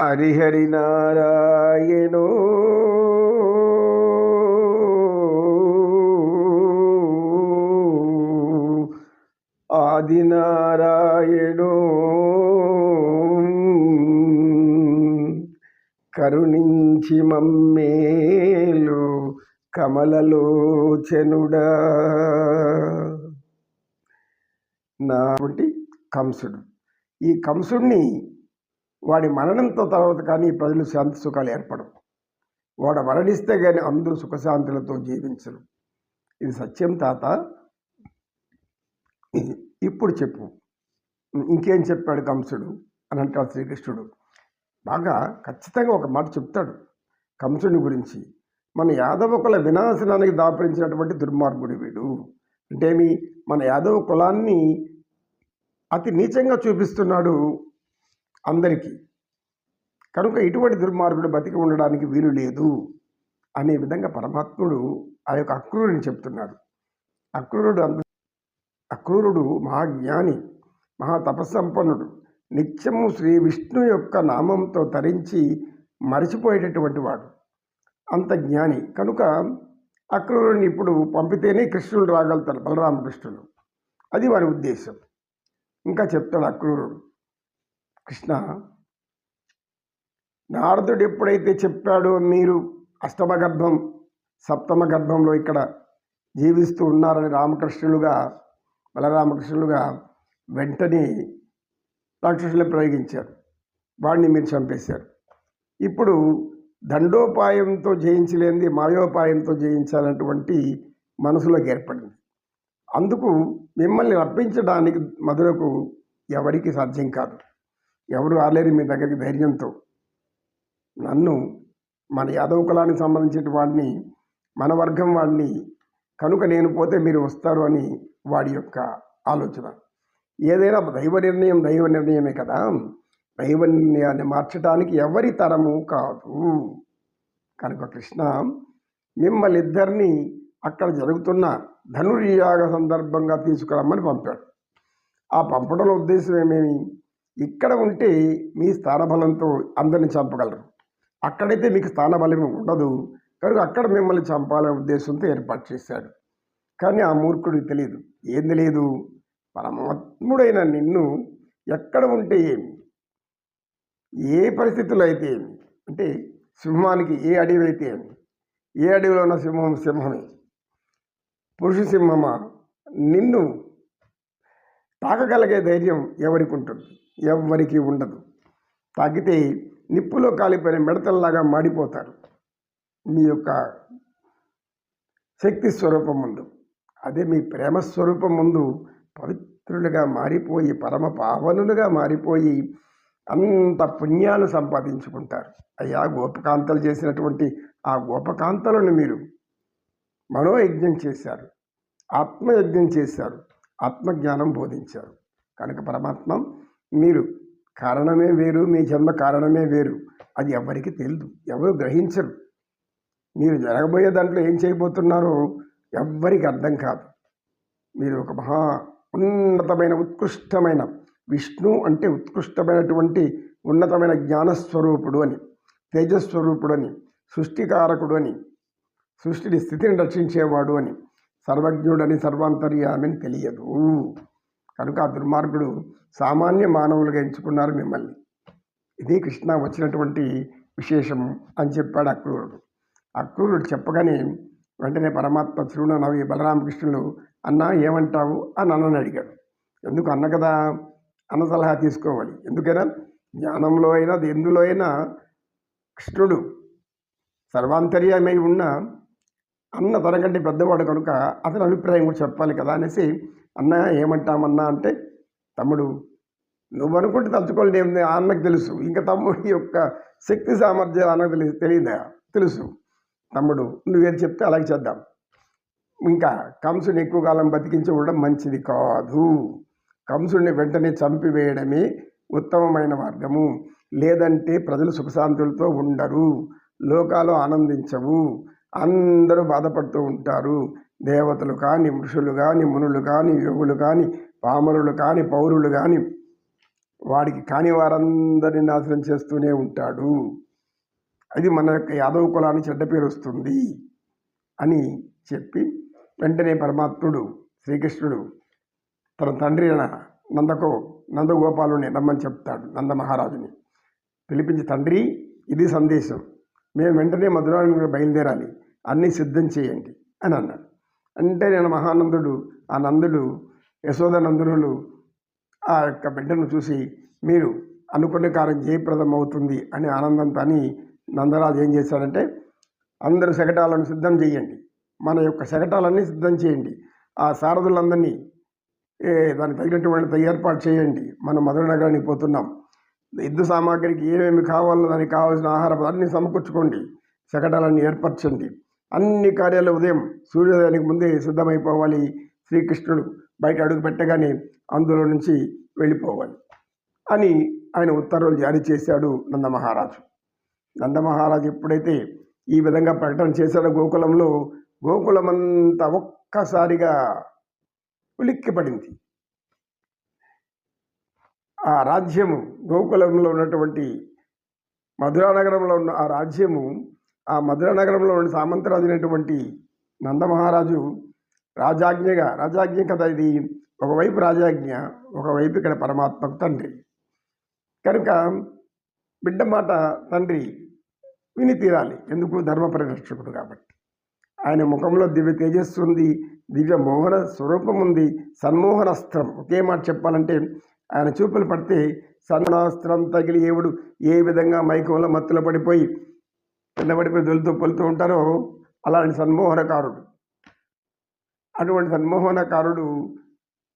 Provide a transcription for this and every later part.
హరిహరి నారాయణో ఆదినారాయణో. కరుణించి మమ్మేలు కమలలోచనుడా. నా కంసుడు. ఈ కంసుడిని వాడి మరణంతో తర్వాత కానీ ప్రజలు శాంతి సుఖాలు ఏర్పడవు. వాడు మరణిస్తే కానీ అందరూ సుఖశాంతులతో జీవించరు. ఇది సత్యం తాత. ఇప్పుడు చెప్పు. ఇంకేం చెప్పాడు కంసుడు? అని అంటాడు శ్రీకృష్ణుడు. బాగా ఖచ్చితంగా ఒక మాట చెప్తాడు కంసుని గురించి. మన యాదవ కుల వినాశనానికి దాపరించినటువంటి దుర్మార్గుడు వీడు. అంటే మీ మన యాదవ కులాన్ని అతి నీచంగా చూపిస్తున్నాడు. అందరికీ. కనుక ఇటువంటి దుర్మార్గుడు బతికి ఉండడానికి వీలు లేదు అనే విధంగా పరమాత్ముడు ఆ యొక్క అక్రూరుని చెప్తున్నాడు. అక్రూరుడు అంత అక్రూరుడు మహాజ్ఞాని మహా తపస్సంపన్నుడు నిత్యము శ్రీ విష్ణు యొక్క నామంతో తరించి మరిచిపోయేటటువంటి వాడు. అంత జ్ఞాని. కనుక అక్రూరుని ఇప్పుడు పంపితేనే కృష్ణుడు రాగలుగుతాడు బలరామకృష్ణుడు. అది వారి ఉద్దేశం. ఇంకా చెప్తాడు అక్రూరుడు. కృష్ణ నారదుడు ఎప్పుడైతే చెప్పాడో మీరు అష్టమ గర్భం సప్తమ గర్భంలో ఇక్కడ జీవిస్తూ ఉన్నారని రామకృష్ణులుగా బలరామకృష్ణులుగా వెంటనే రాక్షసులు ప్రయోగించారు. వాడిని మీరు చంపేశారు. ఇప్పుడు దండోపాయంతో జయించలేనిది మాయోపాయంతో జయించాలన్నటువంటి మనసులోకి ఏర్పడింది. అందుకు మిమ్మల్ని రప్పించడానికి మధురకు ఎవరికి సాధ్యం కాదు. ఎవరు రాలేరు మీ దగ్గరికి ధైర్యంతో నన్ను మన యాదవ కులానికి సంబంధించిన వాడిని మన వర్గం వాడిని కనుక నేను పోతే మీరు వస్తారు అని వాడి యొక్క ఆలోచన. ఏదైనా దైవ నిర్ణయం దైవ నిర్ణయమే కదా. దైవ నిర్ణయాన్ని మార్చడానికి ఎవరి తరము కాదు. కనుక కృష్ణ మిమ్మల్ని ఇద్దరిని అక్కడ జరుగుతున్న ధనుర్యాగ సందర్భంగా తీసుకురమ్మని పంపాడు. ఆ పంపడంలో ఉద్దేశం ఏమేమి? ఇక్కడ ఉంటే మీ స్థానబలంతో అందరిని చంపగలరు. అక్కడైతే మీకు స్థానబలం ఉండదు. కనుక అక్కడ మిమ్మల్ని చంపాలనే ఉద్దేశంతో ఏర్పాటు చేశాడు. కానీ ఆ మూర్ఖుడికి తెలియదు ఏం తెలియదు పరమాత్ముడైన నిన్ను ఎక్కడ ఉంటే ఏమి? ఏ పరిస్థితులు అయితే ఏమి? అంటే సింహానికి ఏ అడవి అయితే ఏమి? ఏ అడవిలో ఉన్న సింహం సింహమే? పురుష సింహమా? నిన్ను తాకగలిగే ధైర్యం ఎవరికి ఉంటుంది? ఎవ్వరికి ఉండదు. తాకితే నిప్పులో కాలిపోయిన మిడతల్లాగా మాడిపోతారు. మీ యొక్క శక్తి స్వరూపం ముందు. అదే మీ ప్రేమ స్వరూపం ముందు పవిత్రులుగా మారిపోయి పరమ పావనులుగా మారిపోయి అంత పుణ్యాలు సంపాదించుకుంటారు. అయ్యా గోపకాంతలు చేసినటువంటి ఆ గోపకాంతలను మీరు మనోయజ్ఞం చేశారు. ఆత్మయజ్ఞం చేశారు. ఆత్మజ్ఞానం బోధించారు. కనుక పరమాత్మ మీరు. కారణమే వేరు మీ జన్మ కారణమే వేరు. అది ఎవరికి తెలియదు ఎవరు గ్రహించరు. మీరు జరగబోయే దాంట్లో ఏం చేయబోతున్నారో ఎవ్వరికి అర్థం కాదు. మీరు ఒక మహా ఉన్నతమైన ఉత్కృష్టమైన విష్ణు అంటే ఉత్కృష్టమైనటువంటి ఉన్నతమైన జ్ఞానస్వరూపుడు అని తేజస్వరూపుడు అని సృష్టికారకుడు అని సృష్టిని స్థితిని రక్షించేవాడు అని సర్వజ్ఞుడని సర్వాంతర్యామని తెలియదు. కనుక ఆ దుర్మార్గుడు సామాన్య మానవులుగా ఎంచుకున్నారు మిమ్మల్ని. ఇది కృష్ణ వచ్చినటువంటి విశేషం అని చెప్పాడు అక్రూరుడు అక్రూరుడు చెప్పగానే వెంటనే పరమాత్మ తిరుణనవి బలరామకృష్ణుడు అన్న ఏమంటావు? అని అన్నని అడిగాడు. ఎందుకు అన్న కదా? అన్న సలహా తీసుకోవాలి. ఎందుకైనా జ్ఞానంలో అయినా ఎందులో అయినా కృష్ణుడు సర్వాంతర్యమై ఉన్న అన్న తనకంటే పెద్దవాడు కనుక అతని అభిప్రాయం కూడా చెప్పాలి కదా అనేసి అన్న ఏమంటామన్నా అంటే తమ్ముడు నువ్వు అనుకుంటే ఏమి అన్నకు తెలుసు. ఇంకా తమ్ముడి యొక్క శక్తి సామర్థ్యం అన్నకు తెలియదు తెలియదా? తెలుసు. తమ్ముడు నువ్వేం చెప్తే అలాగే చేద్దాం. ఇంకా కంసుని ఎక్కువ కాలం బతికించి ఉండడం మంచిది కాదు. కంసుడిని వెంటనే చంపివేయడమే ఉత్తమమైన మార్గము. లేదంటే ప్రజలు సుఖశాంతులతో ఉండరు. లోకాలు ఆనందించవు. అందరూ బాధపడుతూ ఉంటారు. దేవతలు కానీ ఋషులు కానీ మునులు కానీ యోగులు కానీ పామరులు కానీ పౌరులు కానీ వాడికి కాని వారందరినీ నాశనం చేస్తూనే ఉంటాడు. అది మన యొక్క యాదవ కులాన్ని చెడ్డ పేరు వస్తుంది అని చెప్పి వెంటనే పరమాత్ముడు శ్రీకృష్ణుడు తన తండ్రి అయిన నందకో నందగోపాలుని రమ్మని చెప్తాడు నంద మహారాజుని పిలిపించి తండ్రి ఇది సందేశం. మేము వెంటనే మధురానికి బయలుదేరాలి. అన్నీ సిద్ధం చేయండి అని అన్నాడు. అంటే నేను మహానందుడు ఆ నందుడు యశోద నందునులు ఆ యొక్క బిడ్డను చూసి మీరు అనుకున్న కార్యం జయప్రదం అవుతుంది అని ఆనందంతో అని నందరాజు ఏం చేశాడంటే అందరు శకటాలను సిద్ధం చేయండి. మన యొక్క శకటాలన్నీ సిద్ధం చేయండి. ఆ సారథులందరినీ ఏ దానికి తగినటువంటి ఏర్పాటు చేయండి. మనం మధుర నగరానికి పోతున్నాం. యుద్ధ సామాగ్రికి ఏమేమి కావాలో దానికి కావాల్సిన ఆహార పదార్థాన్ని సమకూర్చుకోండి. శకటాలన్నీ ఏర్పరచండి. అన్ని కార్యాలు ఉదయం సూర్యోదయానికి ముందే సిద్ధమైపోవాలి శ్రీకృష్ణుడు. బయట అడుగు పెట్టగానే అందులో నుంచి వెళ్ళిపోవాలి అని ఆయన ఉత్తర్వులు జారీ చేశాడు నందమహారాజు. నందమహారాజు ఎప్పుడైతే ఈ విధంగా ప్రకటన చేశాడో గోకులంలో గోకులమంతా ఒక్కసారిగా ఉలిక్కిపడింది. ఆ రాజ్యము గోకులంలో ఉన్నటువంటి మధురానగరంలో ఉన్న ఆ రాజ్యము ఆ మధుర నగరంలో ఉండి సామంతరాజు అయినటువంటి నందమహారాజు రాజాజ్ఞగా రాజాజ్ఞ కదా ఇది. ఒకవైపు రాజాజ్ఞ ఒకవైపు ఇక్కడ పరమాత్మకు తండ్రి. కనుక బిడ్డ మాట తండ్రి విని తీరాలి. ఎందుకు? ధర్మ పరిరక్షకుడు కాబట్టి. ఆయన ముఖంలో దివ్య తేజస్సు ఉంది దివ్య మోహన స్వరూపం ఉంది సన్మోహనాస్త్రం ఒకే మాట చెప్పాలంటే ఆయన చూపులు పడితే సన్మోహనాస్త్రం తగిలి ఏవుడు ఏ విధంగా మైకంలో మత్తులో పడిపోయి కింద పడిపోయి దొలుతూ పొలుతూ ఉంటారో అలాంటి సన్మోహనకారుడు. అటువంటి సన్మోహనకారుడు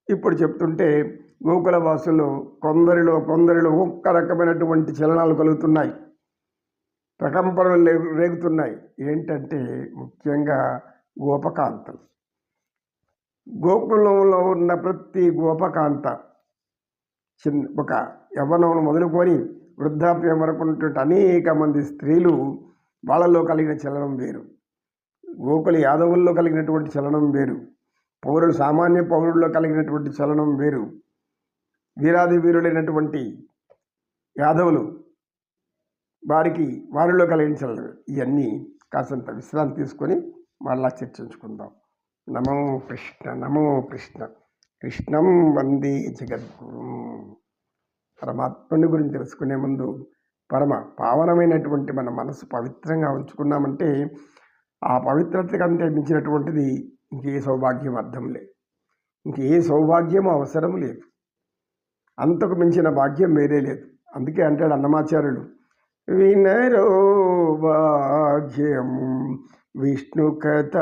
ఇప్పుడు చెప్తుంటే గోకుల వాసులు కొందరిలో కొందరిలో ఒక్క రకమైనటువంటి చలనాలు కలుగుతున్నాయి. ప్రకంపనలు రేగుతున్నాయి. ఏంటంటే ముఖ్యంగా గోపకాంతం. గోకులంలో ఉన్న ప్రతి గోపకాంత చిన్న ఒక యవ్వనం మొదలుకొని వృద్ధాప్యం వరకు ఉన్నటువంటి అనేక మంది స్త్రీలు వాళ్ళల్లో కలిగిన చలనం వేరు. గోకుల యాదవుల్లో కలిగినటువంటి చలనం వేరు. పౌరులు సామాన్య పౌరుల్లో కలిగినటువంటి చలనం వేరు. వీరాది వీరులైనటువంటి యాదవులు వారికి వారిలో కలిగిన చలనం ఇవన్నీ కాసంత విశ్రాంతి తీసుకొని మళ్ళా చర్చించుకుందాం. నమో కృష్ణ నమో కృష్ణ. కృష్ణం వందే జగద్గురు. పరమాత్మని గురించి తెలుసుకునే ముందు పరమ పావనమైనటువంటి మన మనసు పవిత్రంగా ఉంచుకున్నామంటే ఆ పవిత్రత కంటే మించినటువంటిది ఇంకే సౌభాగ్యం అర్థం లేదు. ఇంకే సౌభాగ్యం అవసరం లేదు. అంతకు మించిన భాగ్యం వేరే లేదు. అందుకే అంటాడు అన్నమాచార్యుడు వినరో భాగ్యం విష్ణు కథ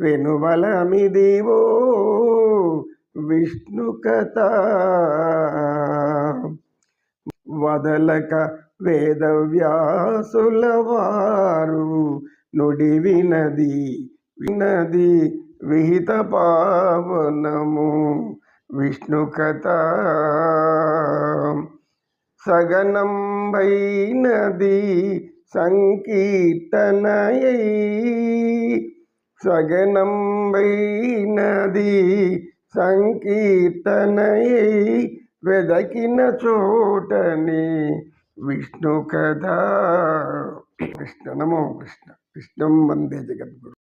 వెనుబలమిదివో విష్ణు కథ వదలక వేదవ్యాసుల వారు నుడి వినది వినది విహిత పావనము విష్ణు కథ. సగనంబైనది సంకీర్తనయై సగనంబైనది సంకీర్తనయై వెదకిన చోటని విష్ణు కథ కృష్ణ నమో కృష్ణ. కృష్ణం వందే జగద్గురు.